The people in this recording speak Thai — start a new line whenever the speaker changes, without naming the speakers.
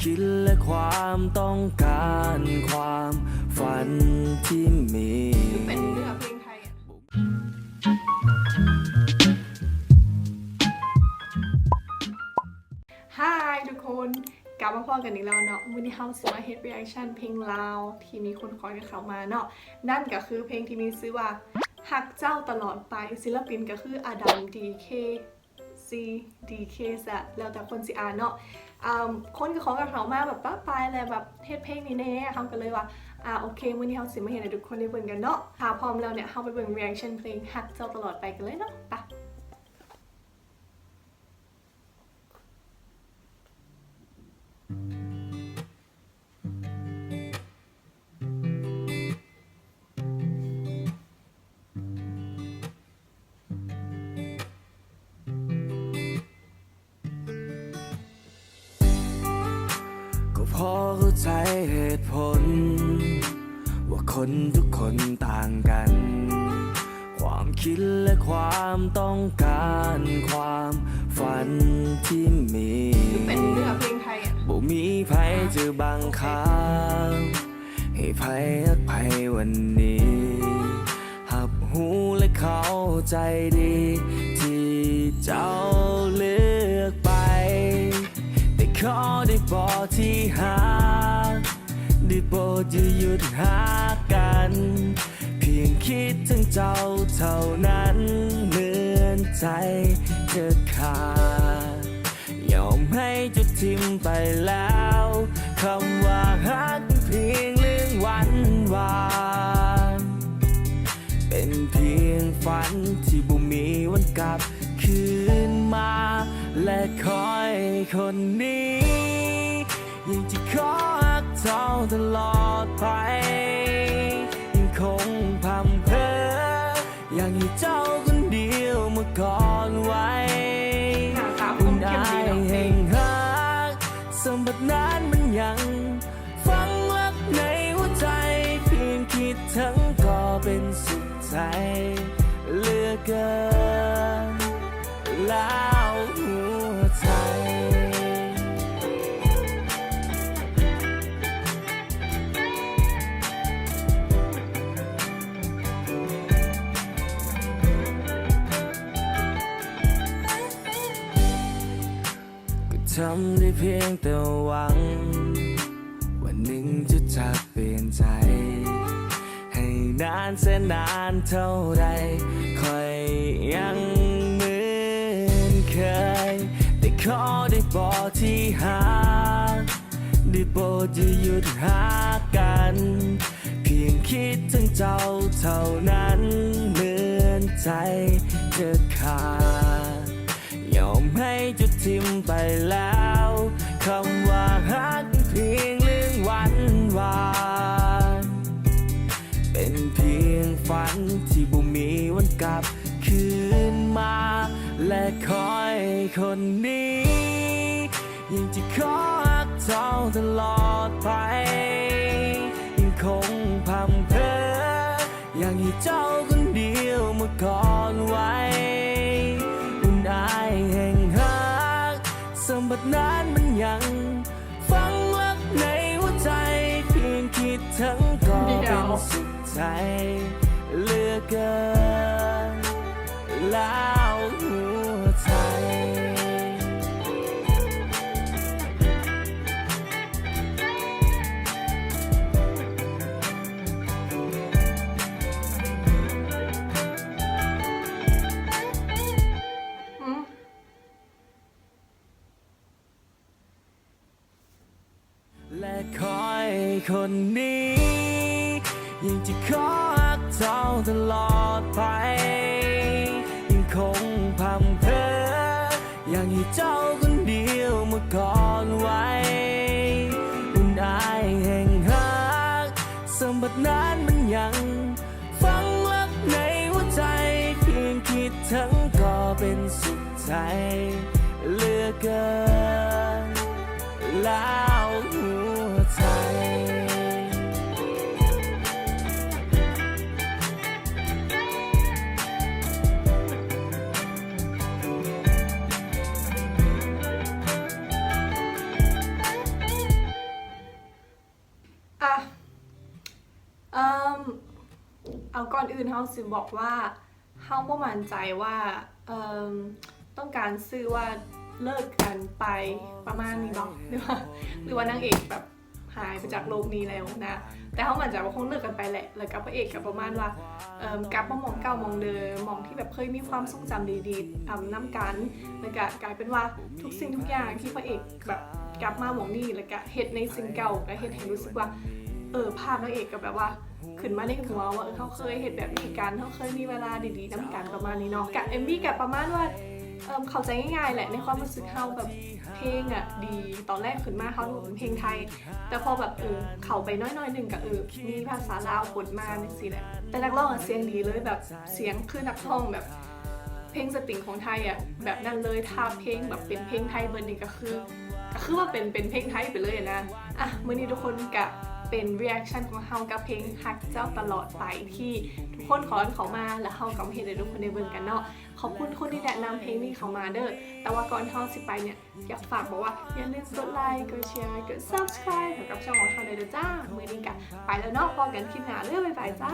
คิดและความต้องการความฝันที่มี
เป็นเนื้อเพลงไทยอะฮายทุกคน กลับมาพอกันอีกแล้วเนาะวันนี้เฮาสิมาเฮ็ด reaction เพลงลาวที่มีคนขอกันเข้ามาเนาะ นั่นก็คือเพลงที่มีชื่อว่าหักเจ้าตลอดไปศิลปินก็คืออดัม DK C DK ซะแล้วแต่คนสิอ่านเนาะคนก็ขอกับเขามาแบบป้าปลายเลยแบบเฮ็ดเพลงนี้แน่เขาก็เลยว่าอ่าโอเควันนี้เขาสิมาเห็นให้ทุกคนได้เบิ่งกันเนาะถ้าพร้อมแล้วเนี่ยเขาไปเบิ่ง reaction เพลงหักเจ้าตลอดไปกันเลยเนาะไป
พอเข้าใจเหตุผล ว่าคนทุกคนต่างกัน ความคิดและความต้องการความฝันที่มี
เป็นเนื้อเพลงไทยอะ
บ่มีไผจะบังคับให้ไผฮักไผวันนี้หับหูและเข้าใจดีที่เจ้า ขอได้บอกที่หาได้โปรดอย่าหยุดหากัน เพียงคิดถึงเจ้าเท่านั้นเหมือนใจจะขาดยอมให้จุดทิมไปแล้วคำว่าหา อยคนนี้ยังจะขอฮักเจ้าตลอดไป ยังคงพำเพออยากให้เจ้าคนเดียวเมื่อก่อนไว้
หน้าตาค
คุ
ม
ณ
เข้
แห่งหักสมบัตินั้นมันยังฝังลักในหัวใจ เพียงคิดทั้งก็เป็นสุขใจเหลือเกิน ทำได้เพียงแต่หวัง วันหนึ่งจะจะเปลี่ยนใจ ให้นานแสนนานเท่าไรคอยยังเหมือนเคย แต่ขอได้บอกที่หา ได้โปรดอย่าหยุดหากัน เพียงคิดถึงเจ้าเท่านั้นเหมือนใจจะขาด จุดทิมไปแล้วคำว่าฮักเพียงเรื่องวันวานเป็นเพียงฝันที่บุมีวันกลับคืนมา และคอยคนนี้ยังจะขอฮักเจ้าตลอดไป ยังคงพำเพออยากให้เจ้า ทั้งก็เป็นสุขใจเลือเกินแล้ว คนนี้ ยังจะขอฮักเจ้าตลอดไป ยังคงพำเพออยากให้เจ้าคนเดียวเมื่อก่อนไว้อุ่นอายแห่งหักสมบัตินั้นมันยังฝังลักในหัวใจ เพียงคิดทั้งก็เป็นสุขใจเลือกเกินแล้ว
เอาก่อนอื่นเฮาสิบอกว่าเฮาบ่มั่นใจว่าเอ่มต้องการซื้อว่าเลิกกันไปประมาณนี้เนาะหรือว่าหรือว่านางเอกแบบหายไปจากโลกนี้แล้วนะ แต่เขาเหมั่นใจว่าคงเลิกกันไปแหละ แล้วกับพระเอกกับประมาณว่าเอิ่มกลับมามองเก่ามองเดิมมองที่แบบเคยมีความทรงจำดีๆทำน้ำกัน แล้วก็กลายเป็นว่าทุกสิ่งทุกอย่างที่พระเอกแบบกลับมามองนี่แล้วก็เฮ็ดในสิ่งเก่าก็เฮ็ดให้รู้สึกว่า เออภาพนางเอกกับแบบว่า ขึ้นมาในหัวว่าเออเขาเคยเห็นแบบนี้กันเขาเคยมีเวลาดีๆน้ำกันประมาณนี้เนาะกับเอ็มบีกับประมาณว่าเออเข้าใจง่ายๆแหละในความรู้สึกเขาแบบเพลงอะดีตอนแรกขึ้นมาเขาดูเป็นเพลงไทย แต่พอแบบเออเข้าไปน้อยๆหนึ่งกับเออมีภาษาลาวปนมาเนี่ยสิแหละแต่นักร้องอะเสียงดีเลยแบบเสียงคือนักร้องแบบเพลงสตริงของไทยอะแบบนั้นเลยถ้าเพลงแบบเป็นเพลงไทยเบอร์หนี้ก็คือก็คือว่าเป็นเป็นเพลงไทยไปเลยนะอะมื่อนี้ทุกคนกะ เป็น reaction ของเฮากับเพลงฮักเจ้าตลอดไปที่ทุกคนขอเขามาแล้วเฮากับเพลงในทุกคนในเบิ่งกันเนาะขอบคุณคนที่แนะนำเพลงนี้เขามาเด้อแต่ว่าก่อนเฮาสิไปเนี่ยอยากฝากบอกว่าอย่าลืมกดไลค์กดแชร์กด subscribe ให้กับช่องของเฮาเลยเด้อจ้ามือนี้กะไปแล้วเนาะพอกันคลิปหน้าเรื่อยไปจ้า